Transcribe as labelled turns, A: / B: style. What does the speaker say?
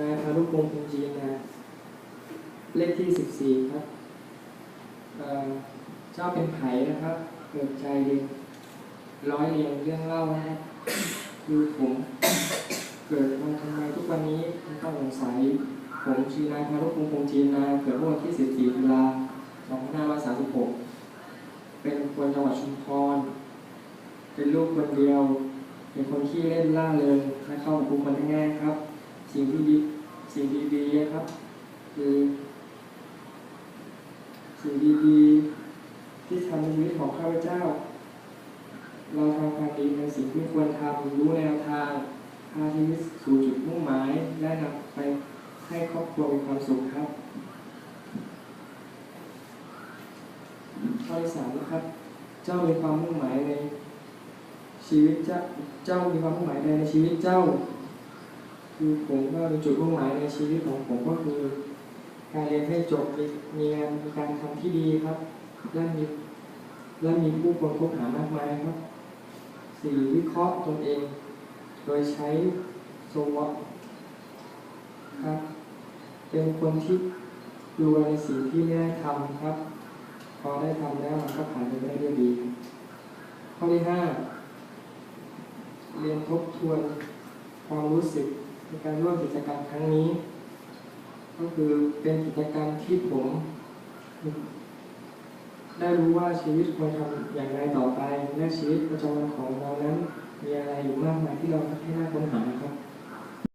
A: นายพารุพงษ์พงษ์จีนนะเลขที่สิบสี่ครับเอ่อเจ้าเป็นไผ่นะครับเกิดใจเรียนร้อยเรียงเรื่องเล่านะครับคือผมเกิดมาทำไมทุกวันนี้ไม่ต้องสงสัย ผมชื่อนายพารุพงษ์พงษ์จีนนะเกิดเมื่อวันที่ 14ตุลา2536 เป็นคนจังหวัดชุมพร เป็นลูกคนเดียว เป็นคนขี้เล่นล่าเริงและเข้ากับผู้คนได้ง่ายครับ สิ่งที่ดีสิ่งดีๆครับ คือสิ่งดีๆที่ทำในชีวิตของข้าพเจ้า เราทำความดีในสิ่งที่ควรทำรู้แนวทางพาชีวิตสู่จุดมุ่งหมายและนำไปให้ครอบครัวมีความสุขครับข้อที่สามนะครับ เจ้ามีความมุ่งหมายในชีวิตเจ้า เจ้ามีความมุ่งหมายใดในชีวิตเจ้า คือผมก็มีจุดมุ่งหมายในชีวิตของผมก็คือการเรียนให้จบมีมีงานมีการทำที่ดีครับและมีและมีผู้คนคบหามากมายครับสี่วิเคราะห์ตนเอง โดยใช้โซวอตครับเป็นคนที่ดูในสิ่งที่ไม่ได้ทำครับ พอได้ทำแล้วมันก็ผ่านไปได้ด้วยดี ข้อที่ห้าเรียนทบทวนความรู้สึก ในการร่วมกิจกรรมครั้งนี้ ก็คือเป็นกิจกรรมที่ผม ได้รู้ว่าชีวิตควรทำอย่างไรต่อไป และชีวิตประจำวันของเรานั้น มีอะไรอยู่มากมายที่เราให้น่าค้นหาครับ